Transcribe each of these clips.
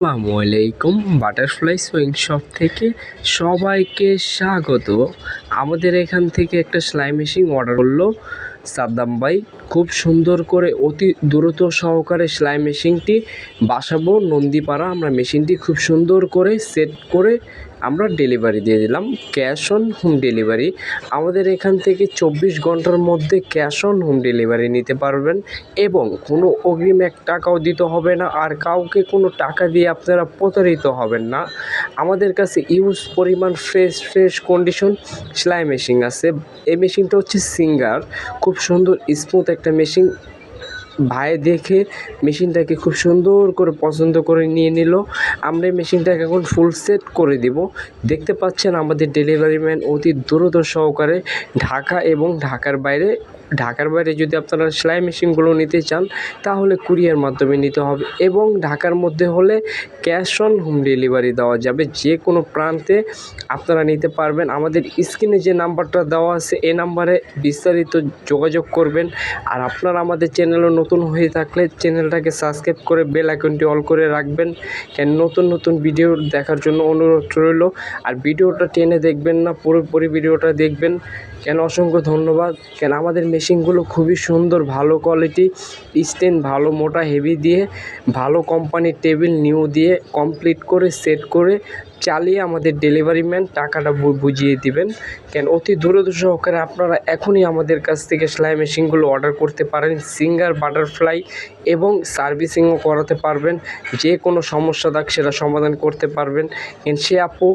আসসালামু আলাইকুম butterfly swing shop থেকে সবাইকে স্বাগত। আমাদের এখান থেকে একটা সেলাই মেশিন অর্ডার করল। সাদ্দাম ভাই, খুব সুন্দর করে অতি দ্রুত সহকারে সেলাই মেশিনটি বাসাবো, নন্দীপাড়া। আমরা মেশিনটি খুব সুন্দর করে সেট করে আমরা ডেলিভারি দিয়ে দিলাম। ক্যাশ অন হোম ডেলিভারি আমাদের এখান থেকে চব্বিশ ঘণ্টার মধ্যে ক্যাশ অন হোম ডেলিভারি নিতে পারবেন এবং কোনো অগ্রিম এক টাকাও দিতে হবে না আর কাউকে কোনো টাকা দিয়ে আপনারা প্রতারিত হবেন না। আমাদের কাছে ইউজ পরিমাণ ফ্রেশ ফ্রেশ কন্ডিশন সেলাই মেশিন আছে। এই মেশিনটা হচ্ছে সিঙ্গার খুব সুন্দর স্মুথ একটা মেশিন ভাই দেখে মেশিনটাকে খুব সুন্দর করে পছন্দ করে নিয়ে নিল। আমরা এই মেশিনটাকে এখন ফুল সেট করে দিব। দেখতে পাচ্ছেন আমাদের ডেলিভারি ম্যান অতি দ্রুত সহকারে ঢাকা এবং ঢাকার বাইরে ঢাকার বাইরে যদি আপনারা সেলাই মেশিনগুলো নিতে চান, তাহলে কুরিয়ার মাধ্যমে নিতে হবে এবং ঢাকার মধ্যে হলে ক্যাশ অন হোম ডেলিভারি দেওয়া যাবে। যে কোনো প্রান্তে আপনারা নিতে পারবেন। আমাদের স্ক্রিনে যে নাম্বারটা দেওয়া আছে, এ নাম্বারে বিস্তারিত যোগাযোগ করবেন। আর আপনারা আমাদের চ্যানেলও নতুন হয়ে থাকলে চ্যানেলটাকে সাবস্ক্রাইব করে বেল আইকনটি অল করে রাখবেন। কেন নতুন নতুন ভিডিও দেখার জন্য অনুরোধ রইল। আর ভিডিওটা টেনে দেখবেন না, পুরোপুরি ভিডিওটা দেখবেন। কেন অসংখ্য ধন্যবাদ। কেন আমাদের মেশিনগুলো খুবই সুন্দর, ভালো কোয়ালিটি স্ট্যান্ড ভালো মোটা হেভি দিয়ে, ভালো কোম্পানির টেবিল নিউ দিয়ে কমপ্লিট করে সেট করে চালিয়ে আমাদের ডেলিভারি ম্যান টাকাটা বুঝিয়ে দিবেন। কেন? অতি দ্রুত সহকারে আপনারা এখনই আমাদের কাছ থেকে সেলাই মেশিনগুলো অর্ডার করতে পারেন সিঙ্গার বাটারফ্লাই এবং সার্ভিসিংও করাতে পারবেন। যে কোনো সমস্যা থাক সেটা সমাধান করতে পারবেন। কেন সে আপু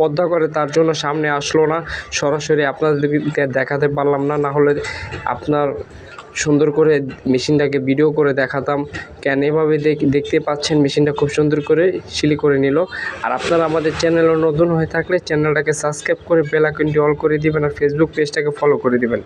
পদ্মা করে তার জন্য সামনে আসলো না। সরাসরি আপনাদেরকে দেখাতে পারলাম না। না হলে আপনার সুন্দর করে মেশিনটাকে ভিডিও করে দেখাতাম। কেন? এভাবে দেখ- দেখতে পাচ্ছেন মেশিনটা খুব সুন্দর করে সিলি করে নিল। আর আপনারা আমাদের চ্যানেলও নতুন হয়ে থাকলে চ্যানেলটাকে সাবস্ক্রাইব করে বেলাকনটি অল করে দিবেন আর ফেসবুক পেজটাকে ফলো করে দিবেন।